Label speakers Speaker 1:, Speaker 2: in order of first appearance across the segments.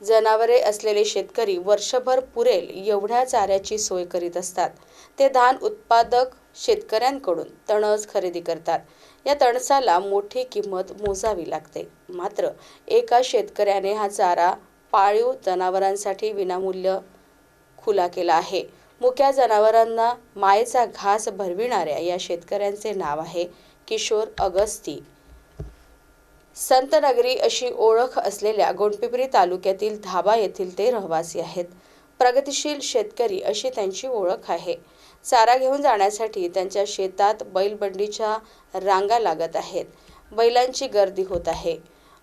Speaker 1: जनावरे असलेले शेतकरी वर्षभर पुरेल एवढ्या चाऱ्याची सोय करीत असतात. ते धान उत्पादक शेतकऱ्यांकडून तणस खरेदी करतात. या तणसाला मोठी किंमत मोजावी लागते. मात्र एका शेतकऱ्याने हा चारा पाळीव जनावरांसाठी विनामूल्य खुला केला आहे. मुक्या जनावरांना मायेचा घास भरविणाऱ्या या शेतकऱ्यांचे नाव आहे किशोर अगस्ती. संतनगरी अशी ओळख असलेल्या गोंडपिपरी तालुक्यातील धाबा येथील ते रहिवासी आहेत. प्रगतिशील शेतकरी अशी त्यांची ओळख आहे. चारा घेऊन जाण्यासाठी त्यांच्या शेतात बैलबंडीच्या रांगा लागत आहेत. बैलांची गर्दी होत आहे.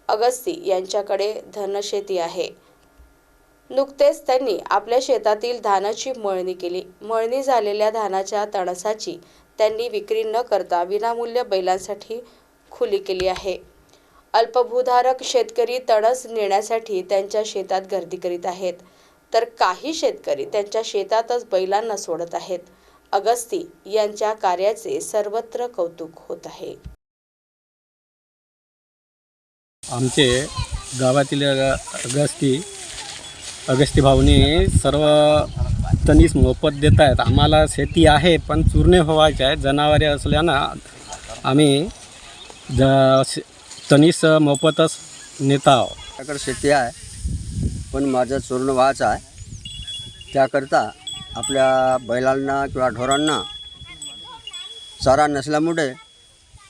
Speaker 1: अगस्ती यांच्याकडे धनशेती आहे. नुकतेच त्यांनी आपल्या शेतातील धानाची मळणी केली. मळणी झालेल्या धानाच्या तणसाची त्यांनी विक्री न करता विनामूल्य बैलांसाठी खुली केली आहे. अल्पभूधारक शेतकरी तणस नेण्यासाठी त्यांच्या शेतात गर्दी करीत आहेत. तर काही शेतकरी त्यांच्या शेतातच बैलांना सोडत आहेत. अगस्ती यांच्या कार्याचे सर्वत्र कौतुक होत आहे.
Speaker 2: आमचे गावातील अग- अगस्ती अगस्ती भाऊनी सर्व तणीस मोफत देत आहेत. आम्हाला शेती आहे पण चूर्णे व्हायचे आहे. जनावरे असल्यानं आम्ही ज तनिस मोफतच नेता
Speaker 3: त्याकडे शेती आहे पण माझं चूर्ण व्हायचं आहे. त्याकरता आपल्या बैलांना किंवा ढोरांना चारा नसल्यामुळे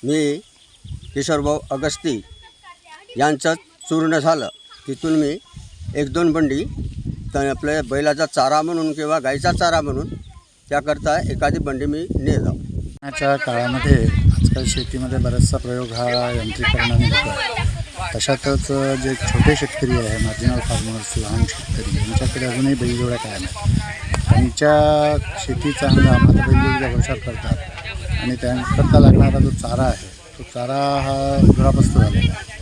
Speaker 3: मी किशोरभाऊ अगस्ती यांचं चूर्ण झालं. तिथून मी एक दोन बंडी तर आपल्या बैलाचा चारा म्हणून किंवा गाईचा चारा म्हणून त्याकरता एखादी बंडी मी नेलं.
Speaker 4: च्या काळामध्ये आजकाल शेतीमध्ये बराचसा प्रयोग हा यंत्रीकरणाने होतो तशातच जे छोटे शेतकरी आहे मार्जिनल फार्मर्स लहान शेतकरी यांच्याकडे अजूनही बैलजोड्या कायम आहेत. त्यांच्या शेतीचा हंगाम आता बैलजोडीचा व्यवसाय करतात. आणि त्यांकरता लागणारा जो चारा आहे तो चारा हा दुरापस्त झालेला आहे.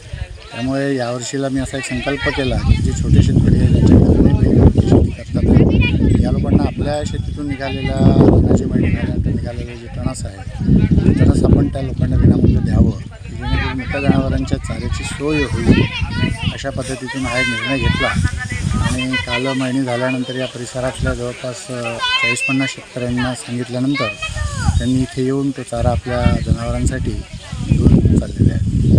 Speaker 4: त्यामुळे यावर्षीला मी असा एक संकल्प केला की जे छोटे शेतकरी आहेत ज्यांच्याकडे अजूनही शेती करतात आहे, या लोकांना आपल्या शेतीतून निघालेल्या माहिती मळणी मास आहे. तरच आपण त्या लोकांना विनामूल्य द्यावं. की जेणेकरून मोठ्या जनावरांच्या चाऱ्याची सोय होईल. अशा पद्धतीतून हा एक निर्णय घेतला. आणि काल महिनी झाल्यानंतर या परिसरातल्या जवळपास चाळीस पन्नास शेतकऱ्यांना सांगितल्यानंतर त्यांनी इथे येऊन तो चारा आपल्या जनावरांसाठी घेऊन चाललेला आहे.